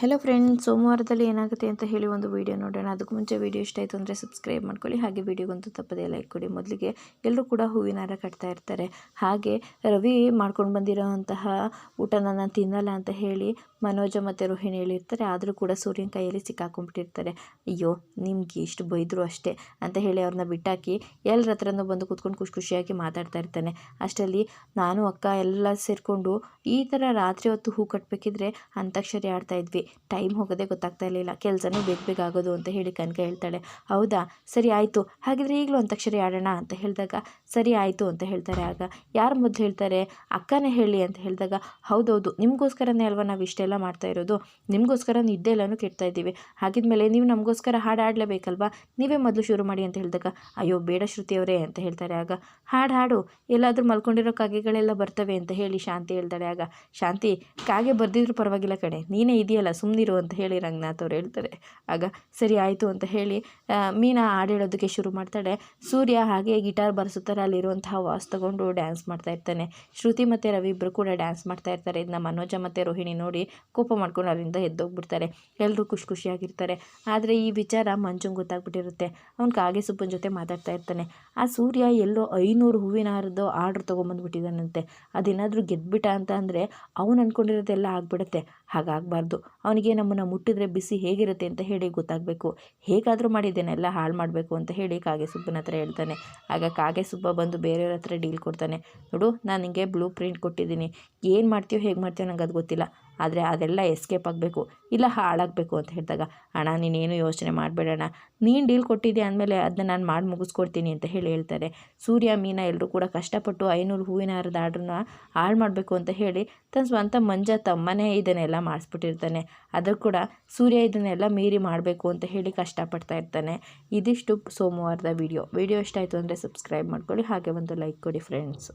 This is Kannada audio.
ಹೆಲೋ ಫ್ರೆಂಡ್ಸ್ ಸೋಮವಾರದಲ್ಲಿ ಏನಾಗುತ್ತೆ ಅಂತ ಹೇಳಿ ಒಂದು ವೀಡಿಯೋ ನೋಡೋಣ. ಅದಕ್ಕೆ ಮುಂಚೆ ವೀಡಿಯೋ ಇಷ್ಟ ಆಯಿತು ಅಂದರೆ ಸಬ್ಸ್ಕ್ರೈಬ್ ಮಾಡ್ಕೊಳ್ಳಿ. ಹಾಗೆ ವೀಡಿಯೋಗಂತೂ ತಪ್ಪದೇ ಲೈಕ್ ಕೊಡಿ. ಮೊದಲಿಗೆ ಎಲ್ಲರೂ ಕೂಡ ಹೂವಿನ ಹಾರ ಕಟ್ತಾ ಇರ್ತಾರೆ. ಹಾಗೆ ರವಿ ಮಾಡ್ಕೊಂಡು ಬಂದಿರೋವಂತಹ ಊಟನ ನಾನು ತಿನ್ನಲ್ಲ ಅಂತ ಹೇಳಿ ಮನೋಜ ಮತ್ತು ರೋಹಿಣಿ ಹೇಳಿರ್ತಾರೆ. ಆದರೂ ಕೂಡ ಸೂರ್ಯನ ಕೈಯಲ್ಲಿ ಸಿಕ್ಕಾಕೊಂಡ್ಬಿಟ್ಟಿರ್ತಾರೆ. ಅಯ್ಯೋ, ನಿಮ್ಗೆ ಇಷ್ಟು ಬೈದರು ಅಷ್ಟೇ ಅಂತ ಹೇಳಿ ಅವ್ರನ್ನ ಬಿಟ್ಟಾಕಿ ಎಲ್ಲರ ಹತ್ರನೂ ಬಂದು ಕೂತ್ಕೊಂಡು ಖುಷಿ ಖುಷಿಯಾಗಿ ಮಾತಾಡ್ತಾ ಇರ್ತಾನೆ. ಅಷ್ಟರಲ್ಲಿ ನಾನು, ಅಕ್ಕ ಎಲ್ಲ ಸೇರಿಕೊಂಡು ಈ ಥರ ರಾತ್ರಿ ಹೊತ್ತು ಹೂ ಕಟ್ಟಬೇಕಿದ್ರೆ ಅಂತಾಕ್ಷರಿ ಆಡ್ತಾ ಇದ್ವಿ. ಟೈಮ್ ಹೋಗೋದೇ ಗೊತ್ತಾಗ್ತಾ ಇರಲಿಲ್ಲ. ಕೆಲಸನೂ ಬೇಗ ಬೇಗ ಆಗೋದು ಅಂತ ಹೇಳಿ ಕನಕ ಹೇಳ್ತಾಳೆ. ಹೌದಾ? ಸರಿ ಆಯಿತು. ಹಾಗಿದ್ರೆ ಈಗಲೂ ಅಂತಕ್ಷರಿ ಆಡೋಣ ಅಂತ ಹೇಳಿದಾಗ, ಸರಿ ಆಯಿತು ಅಂತ ಹೇಳ್ತಾರೆ. ಆಗ ಯಾರು ಮೊದಲು ಹೇಳ್ತಾರೆ? ಅಕ್ಕನೇ ಹೇಳಿ ಅಂತ ಹೇಳಿದಾಗ, ಹೌದೌದು, ನಿಮಗೋಸ್ಕರನೇ ಅಲ್ವಾ ನಾವು ಇಷ್ಟೆಲ್ಲ ಮಾಡ್ತಾ ಇರೋದು? ನಿಮಗೋಸ್ಕರ ನಿದ್ದೆ ಎಲ್ಲನೂ ಕೆಡ್ತಾ ಇದ್ದೀವಿ. ಹಾಗಿದ್ಮೇಲೆ ನೀವು ನಮಗೋಸ್ಕರ ಹಾಡು ಆಡಲೇಬೇಕಲ್ವಾ ನೀವೇ ಮೊದಲು ಶುರು ಮಾಡಿ ಅಂತ ಹೇಳಿದಾಗ, ಅಯ್ಯೋ, ಬೇಡ ಶ್ರುತಿಯವರೇ ಅಂತ ಹೇಳ್ತಾರೆ. ಆಗ, ಹಾಡು ಹಾಡು, ಎಲ್ಲಾದರೂ ಮಲ್ಕೊಂಡಿರೋ ಕಾಗೆಗಳೆಲ್ಲ ಬರ್ತವೆ ಅಂತ ಹೇಳಿ ಶಾಂತಿ ಹೇಳ್ತಾಳೆ. ಆಗ, ಶಾಂತಿ, ಕಾಗೆ ಬರ್ದಿದ್ರು ಪರವಾಗಿಲ್ಲ ಕಡೆ ನೀನೇ ಇದೆಯಲ್ಲ ಸುಮ್ಮನಿರು ಅಂತ ಹೇಳಿ ರಂಗನಾಥ್ ಅವ್ರು ಹೇಳ್ತಾರೆ. ಆಗ ಸರಿ ಆಯಿತು ಅಂತ ಹೇಳಿ ಮೀನಾ ಹಾಡು ಶುರು ಮಾಡ್ತಾಳೆ. ಸೂರ್ಯ ಹಾಗೆ ಗಿಟಾರ್ ಬರೆಸುತ್ತಾರೆ, ಅಲ್ಲಿರುವಂತಹ ವಾಸ್ ತಗೊಂಡು ಡ್ಯಾನ್ಸ್ ಮಾಡ್ತಾ ಇರ್ತಾನೆ. ಶ್ರುತಿ ಮತ್ತು ರವಿ ಇಬ್ಬರು ಕೂಡ ಡ್ಯಾನ್ಸ್ ಮಾಡ್ತಾ ಇರ್ತಾರೆ. ಇದನ್ನ ಮನೋಜ ಮತ್ತು ರೋಹಿಣಿ ನೋಡಿ ಕೋಪ ಮಾಡ್ಕೊಂಡು ಅಲ್ಲಿಂದ ಎದ್ದೋಗ್ಬಿಡ್ತಾರೆ. ಎಲ್ಲರೂ ಖುಷಿ ಖುಷಿಯಾಗಿರ್ತಾರೆ. ಆದರೆ ಈ ವಿಚಾರ ಮಂಜುಂಗೆ ಗೊತ್ತಾಗ್ಬಿಟ್ಟಿರುತ್ತೆ. ಅವ್ನು ಕಾಗೆ ಸುಪ್ಪನ ಜೊತೆ ಮಾತಾಡ್ತಾ ಇರ್ತಾನೆ. ಆ ಸೂರ್ಯ ಎಲ್ಲೋ ಐನೂರು ಹೂವಿನ ಹಾರದ್ದು ಆರ್ಡ್ರ್ ತೊಗೊಂಬಂದ್ಬಿಟ್ಟಿದ್ದಾನಂತೆ. ಅದೇನಾದರೂ ಗೆದ್ಬಿಟ್ಟ ಅಂತ ಅಂದರೆ ಅವನು ಅಂದ್ಕೊಂಡಿರೋದೆಲ್ಲ ಆಗ್ಬಿಡುತ್ತೆ. ಹಾಗಾಗಬಾರ್ದು. ಅವನಿಗೆ ನಮ್ಮನ್ನು ಮುಟ್ಟಿದ್ರೆ ಬಿಸಿ ಹೇಗಿರುತ್ತೆ ಅಂತ ಹೇಳಿ ಗೊತ್ತಾಗಬೇಕು. ಹೇಗಾದರೂ ಮಾಡಿದ್ದೇನೆಲ್ಲ ಹಾಳು ಮಾಡಬೇಕು ಅಂತ ಹೇಳಿ ಕಾಗೆ ಸುಬ್ಬನ ಹತ್ರ ಹೇಳ್ತಾನೆ. ಆಗ ಕಾಗೆ ಸುಬ್ಬ ಬಂದು ಬೇರೆಯವ್ರ ಹತ್ರ ಡೀಲ್ ಕೊಡ್ತಾನೆ. ನೋಡು, ನಾನು ನಿಮಗೆ ಬ್ಲೂ ಪ್ರಿಂಟ್ ಕೊಟ್ಟಿದ್ದೀನಿ. ಏನು ಮಾಡ್ತೀಯೋ ಹೇಗೆ ಮಾಡ್ತೀಯೋ ನನಗೆ ಅದು ಗೊತ್ತಿಲ್ಲ. ಆದರೆ ಅದೆಲ್ಲ ಎಸ್ಕೇಪ್ ಆಗಬೇಕು, ಇಲ್ಲ ಹಾಳಾಗಬೇಕು ಅಂತ ಹೇಳಿದಾಗ, ಅಣ್ಣ, ನೀನೇನು ಯೋಚನೆ ಮಾಡಬೇಡಣ್ಣ. ನೀನು ಡೀಲ್ ಕೊಟ್ಟಿದ್ದೆ ಅಂದಮೇಲೆ ಅದನ್ನ ನಾನು ಮಾಡಿ ಮುಗಿಸ್ಕೊಡ್ತೀನಿ ಅಂತ ಹೇಳಿ ಹೇಳ್ತಾರೆ. ಸೂರ್ಯ, ಮೀನಾ ಎಲ್ಲರೂ ಕೂಡ ಕಷ್ಟಪಟ್ಟು ಐನೂರು ಹೂವಿನ ಹಾರದ ಹಾಳು ಮಾಡಬೇಕು ಅಂತ ಹೇಳಿ ತನ್ನ ಸ್ವಂತ ಮಂಜ ತಮ್ಮನೇ ಇದನ್ನೆಲ್ಲ ಮಾಡಿಸ್ಬಿಟ್ಟಿರ್ತಾನೆ. ಅದ್ರೂ ಕೂಡ ಸೂರ್ಯ ಇದನ್ನೆಲ್ಲ ಮೀರಿ ಮಾಡಬೇಕು ಅಂತ ಹೇಳಿ ಕಷ್ಟಪಡ್ತಾ ಇರ್ತಾನೆ. ಇದಿಷ್ಟು ಸೋಮವಾರದ ವಿಡಿಯೋ. ವಿಡಿಯೋ ಇಷ್ಟ ಆಯಿತು ಅಂದರೆ ಸಬ್ಸ್ಕ್ರೈಬ್ ಮಾಡ್ಕೊಳ್ಳಿ, ಹಾಗೆ ಒಂದು ಲೈಕ್ ಕೊಡಿ ಫ್ರೆಂಡ್ಸ್